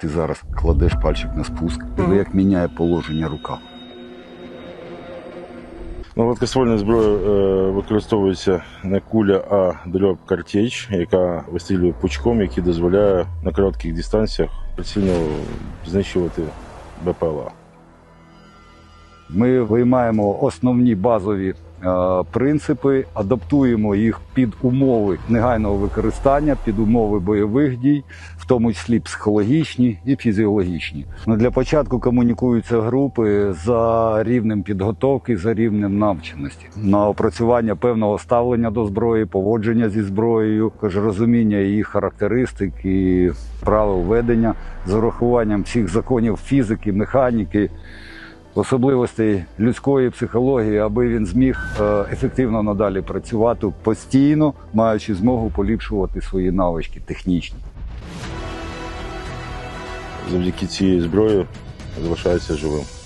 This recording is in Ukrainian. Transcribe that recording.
Ти зараз кладеш пальчик на спуск, диви, як міняє положення рука. Ну, гладкоствольна зброя е, використовується не куля, а дроб картеч, яка вистрілює пучком, який дозволяє на коротких дистанціях прицільно знищувати БПЛА. Ми виймаємо основні базові принципи, адаптуємо їх під умови негайного використання, під умови бойових дій, в тому числі психологічні і фізіологічні. Ну, для початку комунікуються групи за рівнем підготовки, за рівнем навченості на опрацювання певного ставлення до зброї, поводження зі зброєю, розуміння її характеристик і правил ведення з урахуванням всіх законів фізики, механіки особливостей людської психології, аби він зміг е, ефективно надалі працювати постійно, маючи змогу поліпшувати свої навички технічні. Завдяки цій зброї залишається живим.